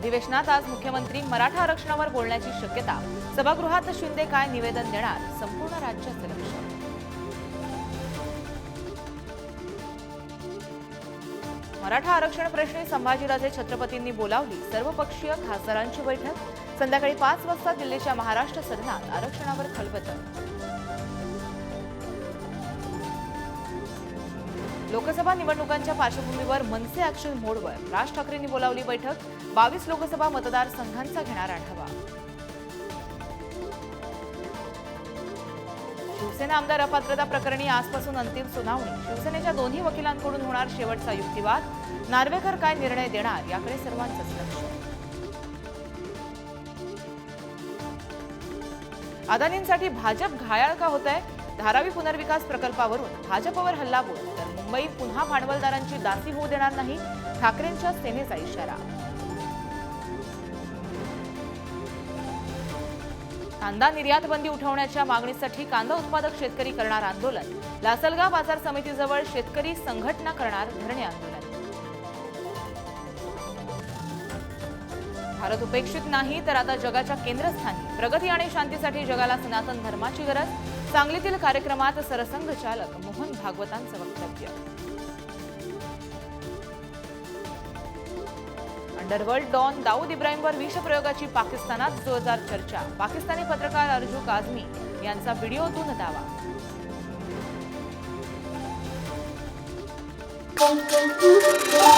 अधिवेशनात आज मुख्यमंत्री मराठा आरक्षणावर बोलण्याची शक्यता. सभागृहात शिंदे काय निवेदन देणार? संपूर्ण राज्याचं लक्ष मराठा आरक्षण प्रश्नी संभाजीराजे छत्रपतींनी बोलावली. सर्वपक्षीय खासदारांची बैठक. संध्याकाळी पाच वाजता दिल्लीच्या महाराष्ट्र सदनात आरक्षणावर खलबतल लोकसभा निवडणुकांच्या पार्श्वभूमीवर मनसे ऍक्शन मोडवर राज ठाकरेंनी बोलावली बैठक. बावीस लोकसभा मतदारसंघांचा घेणार आढावा. शिवसेना आमदार अपात्रता प्रकरणी आजपासून अंतिम सुनावणी. शिवसेनेच्या दोन्ही वकिलांकडून होणार शेवटचा युक्तिवाद. नार्वेकर काय निर्णय देणार? याकडे सर्वांचंच लक्ष. अदानींसाठी भाजप घायाळ का होत आहे धारावी पुनर्विकास प्रकल्पावरून भाजपवर हल्लाबोल तर मुंबईत पुन्हा भांडवलदारांची दासी होऊ देणार नाही ठाकरेंच्या सेनेचा इशारा. कांदा निर्यात बंदी उठवण्याच्या मागणीसाठी कांदा उत्पादक शेतकरी करणार आंदोलन लासलगाव बाजार समितीजवळ शेतकरी संघटना करणार धरणे आंदोलन. भारत उपेक्षित नाही तर आता जगाच्या केंद्रस्थानी प्रगती आणि शांतीसाठी जगाला सनातन धर्माची गरज सांगलीतील कार्यक्रमात सरसंघ चालक मोहन भागवतांचं वक्तव्य. अंडरवर्ल्ड डॉन दाऊद इब्राहिमवर विषप्रयोगाची पाकिस्तानात जोरदार चर्चा. पाकिस्तानी पत्रकार अर्जू काझमी यांचा व्हिडिओतून दावा. Thank you.